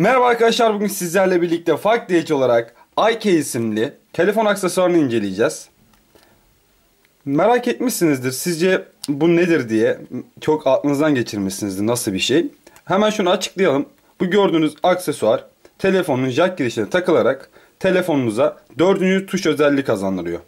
Merhaba arkadaşlar bugün sizlerle birlikte Fark DH olarak IK isimli telefon aksesuarını inceleyeceğiz. Merak etmişsinizdir sizce bu nedir diye çok aklınızdan geçirmişsinizdir nasıl bir şey. Hemen şunu açıklayalım. Bu gördüğünüz aksesuar telefonun jack girişine takılarak telefonunuza dördüncü tuş özelliği kazandırıyor.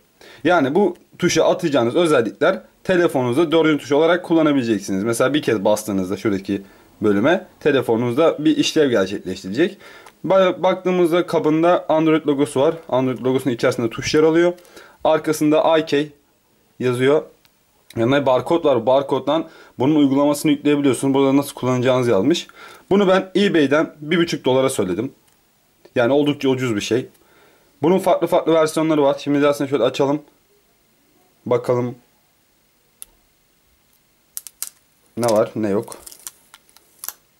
Yani bu tuşa atacağınız özellikler telefonunuzda dördüncü tuş olarak kullanabileceksiniz. Mesela bir kez bastığınızda şuradaki bölüme telefonunuzda bir işlev gerçekleştirecek. Baktığımızda kabında Android logosu var. Android logosunun içerisinde tuşlar alıyor. Arkasında IK yazıyor. Yanına barkod var. Barkoddan bunun uygulamasını yükleyebiliyorsunuz. Burada nasıl kullanacağınızı yazmış. Bunu ben eBay'den 1,5 dolara söyledim. Yani oldukça ucuz bir şey. Bunun farklı farklı versiyonları var. Şimdi dersine şöyle açalım. Bakalım. Ne var ne yok.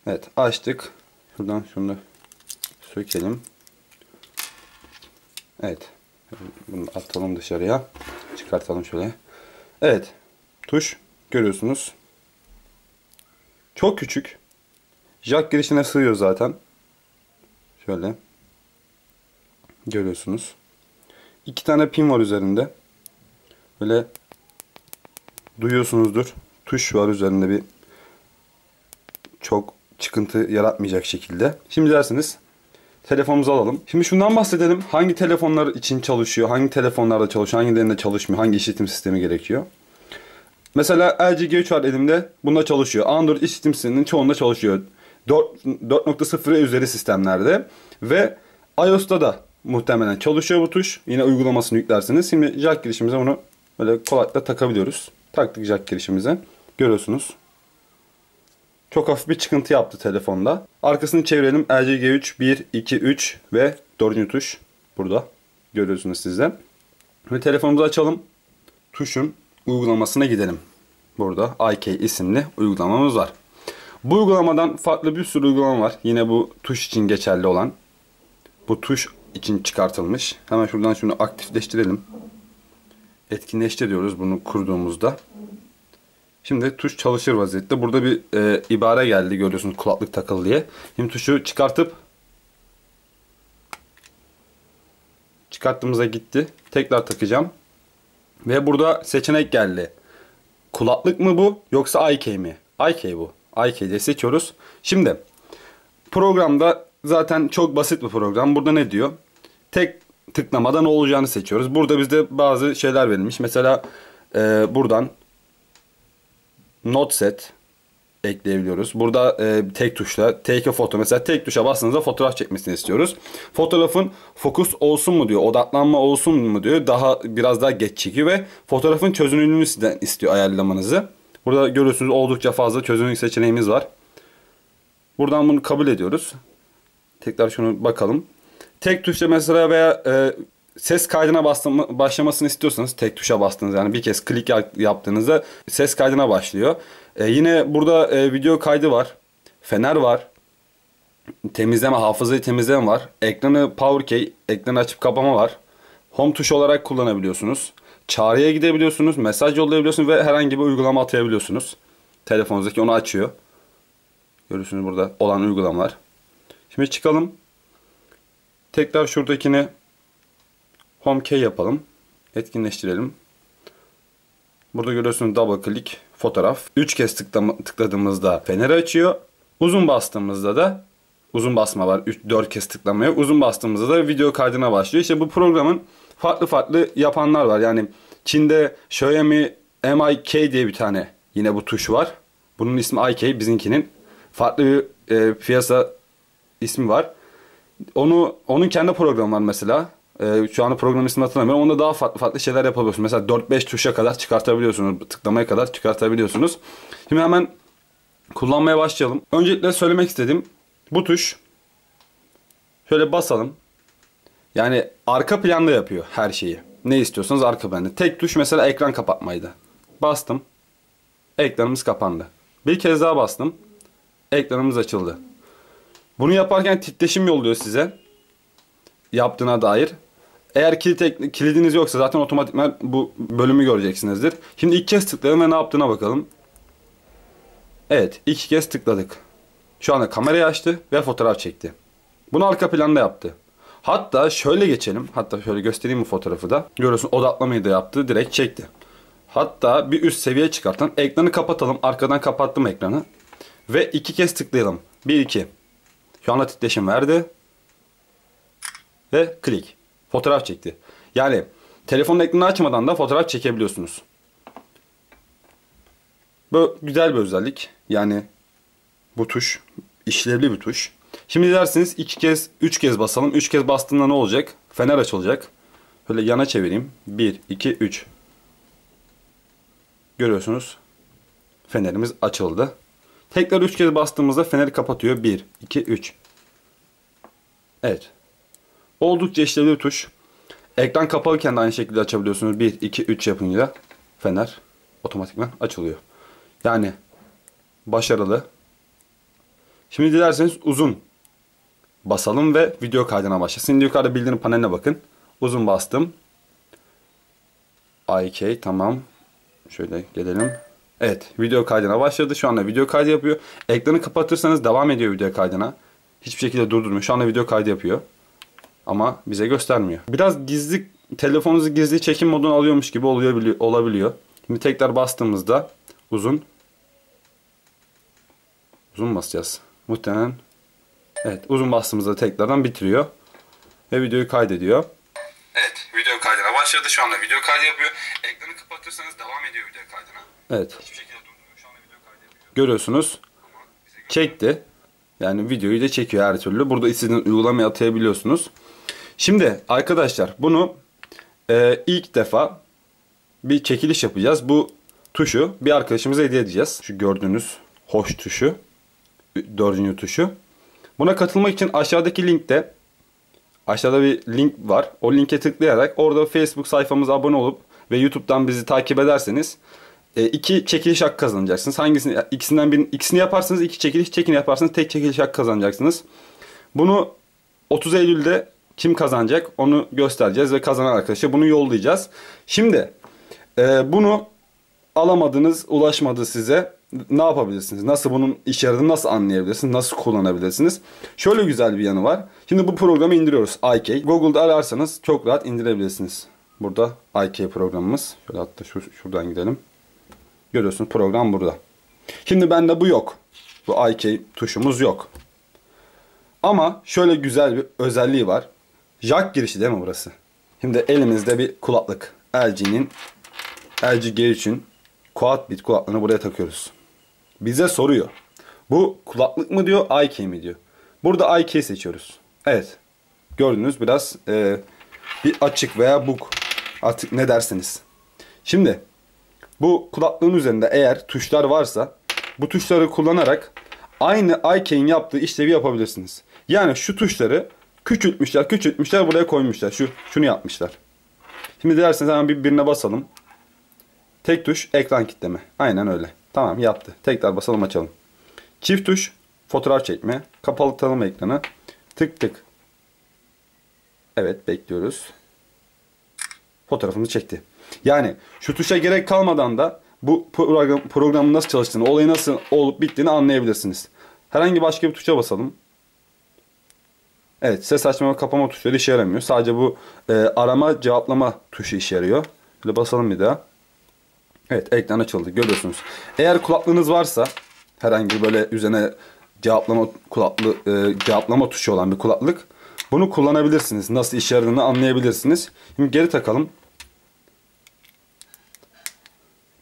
Evet açtık. Şuradan şunu sökelim. Evet. Bunu atalım dışarıya. Çıkartalım şöyle. Evet. Tuş görüyorsunuz. Çok küçük. Jack girişine sığıyor zaten. Şöyle. Görüyorsunuz. İki tane pin var üzerinde. Böyle duyuyorsunuzdur. Tuş var üzerinde bir çok çıkıntı yaratmayacak şekilde. Şimdi dersiniz telefonumuzu alalım. Şimdi şundan bahsedelim. Hangi telefonlar için çalışıyor? Hangi telefonlarda çalışıyor? Hangilerinde çalışmıyor? Hangi işletim sistemi gerekiyor? Mesela LG G3 var elimde. Bunda çalışıyor. Android işletim sisteminin çoğunda çalışıyor. 4.0 üzeri sistemlerde. Ve iOS'ta da muhtemelen çalışıyor bu tuş. Yine uygulamasını yüklersiniz. Şimdi jack girişimize bunu böyle kolaylıkla takabiliyoruz. Taktık jack girişimize. Görüyorsunuz. Çok hafif bir çıkıntı yaptı telefonda. Arkasını çevirelim. LG G3 1, 2, 3 ve 4. tuş burada. Görüyorsunuz sizden. Ve telefonumuzu açalım. Tuşun uygulamasına gidelim. Burada IK isimli uygulamamız var. Bu uygulamadan farklı bir sürü uygulama var. Yine bu tuş için geçerli olan. Bu tuş için çıkartılmış. Hemen şuradan şunu aktifleştirelim. Etkinleştir diyoruz bunu kurduğumuzda. Şimdi tuş çalışır vaziyette. Burada bir e, ibare geldi görüyorsunuz kulaklık takılı diye. Şimdi tuşu çıkartıp çıkarttığımıza gitti. Tekrar takacağım. Ve burada seçenek geldi. Kulaklık mı bu yoksa IK mi? IK bu. IK diye seçiyoruz. Şimdi programda zaten çok basit bir program. Burada ne diyor? Tek tıklamada ne olacağını seçiyoruz. Burada bizde bazı şeyler verilmiş. Mesela e, buradan not set ekleyebiliyoruz. Burada e, tek tuşla take a photo mesela tek tuşa bastığınızda fotoğraf çekmesini istiyoruz. Fotoğrafın fokus olsun mu diyor, odaklanma olsun mu diyor. Daha biraz daha geç çekiyor ve fotoğrafın çözünürlüğünü sizden istiyor ayarlamanızı. Burada görüyorsunuz oldukça fazla çözünürlük seçeneğimiz var. Buradan bunu kabul ediyoruz. Tekrar şunu bakalım. Tek tuşla mesela veya e, ses kaydına bastım, başlamasını istiyorsanız tek tuşa bastığınız yani bir kez klik yaptığınızda ses kaydına başlıyor. E, yine burada e, video kaydı var. Fener var. Temizleme, hafızayı temizleme var. Ekranı power key, ekranı açıp kapama var. Home tuş olarak kullanabiliyorsunuz. Çağrıya gidebiliyorsunuz, mesaj yollayabiliyorsunuz ve herhangi bir uygulama atayabiliyorsunuz. Telefonunuzdaki onu açıyor. Görüyorsunuz burada olan uygulamalar. Şimdi çıkalım. Tekrar şuradakini Home key yapalım. Etkinleştirelim. Burada görüyorsunuz double click fotoğraf. 3 kez tıkladığımızda feneri açıyor. Uzun bastığımızda da uzun basma var. 3 4 kez tıklamaya. Uzun bastığımızda da video kaydına başlıyor. İşte bu programın farklı farklı yapanlar var. Yani Çin'de Xiaomi MIK diye bir tane yine bu tuş var. Bunun ismi IK bizimkinin. Farklı bir e, piyasa ismi var. Onu onun kendi programı var mesela. Ee, şu anda program ismini hatırlamıyorum. Onda daha farklı farklı şeyler yapabiliyorsunuz. Mesela 4-5 tuşa kadar çıkartabiliyorsunuz. Tıklamaya kadar çıkartabiliyorsunuz. Şimdi hemen kullanmaya başlayalım. Öncelikle söylemek istediğim bu tuş şöyle basalım. Yani arka planda yapıyor her şeyi. Ne istiyorsanız arka planda. Tek tuş mesela ekran kapatmaydı. Bastım. Ekranımız kapandı. Bir kez daha bastım. Ekranımız açıldı. Bunu yaparken titreşim yolluyor size. Yaptığına dair. Eğer kilit, kilidiniz yoksa zaten otomatikman bu bölümü göreceksinizdir. Şimdi ilk kez tıklayalım ve ne yaptığına bakalım. Evet iki kez tıkladık. Şu anda kamerayı açtı ve fotoğraf çekti. Bunu arka planda yaptı. Hatta şöyle geçelim. Hatta şöyle göstereyim bu fotoğrafı da. Görüyorsun odaklamayı da yaptı. Direkt çekti. Hatta bir üst seviye çıkartan ekranı kapatalım. Arkadan kapattım ekranı. Ve iki kez tıklayalım. 1 2. Şu anda titreşim verdi. Ve klik. Fotoğraf çekti. Yani telefonun ekranı açmadan da fotoğraf çekebiliyorsunuz. Bu güzel bir özellik. Yani bu tuş işlevli bir tuş. Şimdi dersiniz iki kez, üç kez basalım. Üç kez bastığımda ne olacak? Fener açılacak. Böyle yana çevireyim. Bir, iki, üç. Görüyorsunuz. Fenerimiz açıldı. Tekrar üç kez bastığımızda feneri kapatıyor. Bir, iki, üç. Evet. Oldukça işlevli bir tuş. Ekran kapalıyken de aynı şekilde açabiliyorsunuz. 1, 2, 3 yapınca fener otomatikman açılıyor. Yani başarılı. Şimdi dilerseniz uzun basalım ve video kaydına başlasın. Şimdi yukarıda bildirim paneline bakın. Uzun bastım. IK tamam. Şöyle gelelim. Evet video kaydına başladı. Şu anda video kaydı yapıyor. Ekranı kapatırsanız devam ediyor video kaydına. Hiçbir şekilde durdurmuyor. Şu anda video kaydı yapıyor. Ama bize göstermiyor. Biraz gizli telefonunuzu gizli çekim moduna alıyormuş gibi oluyor olabiliyor. Şimdi tekrar bastığımızda uzun uzun basacağız. Muhtemelen evet uzun bastığımızda tekrardan bitiriyor ve videoyu kaydediyor. Evet video kaydına başladı. Şu anda video kaydı yapıyor. Ekranı kapatırsanız devam ediyor video kaydına. Evet. Hiçbir şekilde durmuyor. Şu anda video kaydı yapıyor. Görüyorsunuz. Çekti. Yani videoyu da çekiyor her türlü. Burada istediğiniz uygulamaya atayabiliyorsunuz. Şimdi arkadaşlar bunu e, ilk defa bir çekiliş yapacağız. Bu tuşu bir arkadaşımıza hediye edeceğiz. Şu gördüğünüz hoş tuşu. Dördüncü tuşu. Buna katılmak için aşağıdaki linkte aşağıda bir link var. O linke tıklayarak orada Facebook sayfamıza abone olup ve YouTube'dan bizi takip ederseniz e, iki çekiliş hakkı kazanacaksınız. Hangisini ikisinden birini ikisini yaparsanız iki çekiliş, çekini yaparsanız tek çekiliş hakkı kazanacaksınız. Bunu 30 Eylül'de kim kazanacak onu göstereceğiz ve kazanan arkadaşa bunu yollayacağız. Şimdi e, bunu alamadınız, ulaşmadı size ne yapabilirsiniz? Nasıl bunun iş yaradığını nasıl anlayabilirsiniz? Nasıl kullanabilirsiniz? Şöyle güzel bir yanı var. Şimdi bu programı indiriyoruz. IK. Google'da ararsanız çok rahat indirebilirsiniz. Burada IK programımız. Şöyle hatta şu, şuradan gidelim. Görüyorsunuz program burada. Şimdi bende bu yok. Bu IK tuşumuz yok. Ama şöyle güzel bir özelliği var. Jack girişi değil mi burası? Şimdi elimizde bir kulaklık. LG'nin LG G3'ün Quad Bit kulaklığını buraya takıyoruz. Bize soruyor. Bu kulaklık mı diyor, IK mi diyor. Burada IK seçiyoruz. Evet. Gördünüz biraz e, bir açık veya bug artık ne dersiniz. Şimdi bu kulaklığın üzerinde eğer tuşlar varsa bu tuşları kullanarak aynı IK'in yaptığı işlevi yapabilirsiniz. Yani şu tuşları küçültmüşler, küçültmüşler buraya koymuşlar. Şu şunu yapmışlar. Şimdi dilerseniz hemen bir birine basalım. Tek tuş ekran kitleme. Aynen öyle. Tamam yaptı. Tekrar basalım açalım. Çift tuş fotoğraf çekme. Kapalı tanım ekranı. Tık tık. Evet bekliyoruz. Fotoğrafını çekti. Yani şu tuşa gerek kalmadan da bu program, programın nasıl çalıştığını, olayı nasıl olup bittiğini anlayabilirsiniz. Herhangi başka bir tuşa basalım. Evet ses açma ve kapama tuşları işe yaramıyor. Sadece bu e, arama cevaplama tuşu işe yarıyor. Böyle basalım bir daha. Evet ekran açıldı görüyorsunuz. Eğer kulaklığınız varsa herhangi böyle üzerine cevaplama kulaklı e, cevaplama tuşu olan bir kulaklık bunu kullanabilirsiniz. Nasıl işe yaradığını anlayabilirsiniz. Şimdi geri takalım.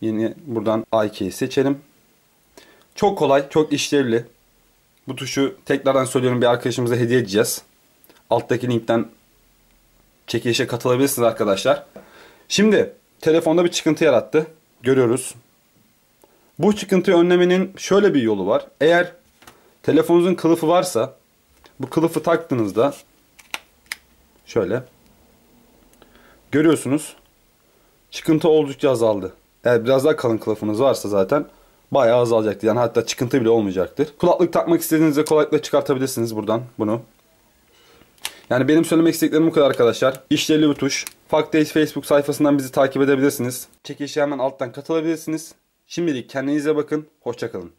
Yeni buradan IK'yi seçelim. Çok kolay, çok işlevli. Bu tuşu tekrardan söylüyorum bir arkadaşımıza hediye edeceğiz. Alttaki linkten çekilişe katılabilirsiniz arkadaşlar. Şimdi telefonda bir çıkıntı yarattı. Görüyoruz. Bu çıkıntıyı önlemenin şöyle bir yolu var. Eğer telefonunuzun kılıfı varsa bu kılıfı taktığınızda şöyle görüyorsunuz çıkıntı oldukça azaldı. Eğer biraz daha kalın kılıfınız varsa zaten bayağı azalacaktır. Yani hatta çıkıntı bile olmayacaktır. Kulaklık takmak istediğinizde kolaylıkla çıkartabilirsiniz buradan bunu. Yani benim söylemek istediklerim bu kadar arkadaşlar. İşlevli bir tuş. Fakdays Facebook sayfasından bizi takip edebilirsiniz. Çekilişe hemen alttan katılabilirsiniz. Şimdilik kendinize bakın. Hoşçakalın.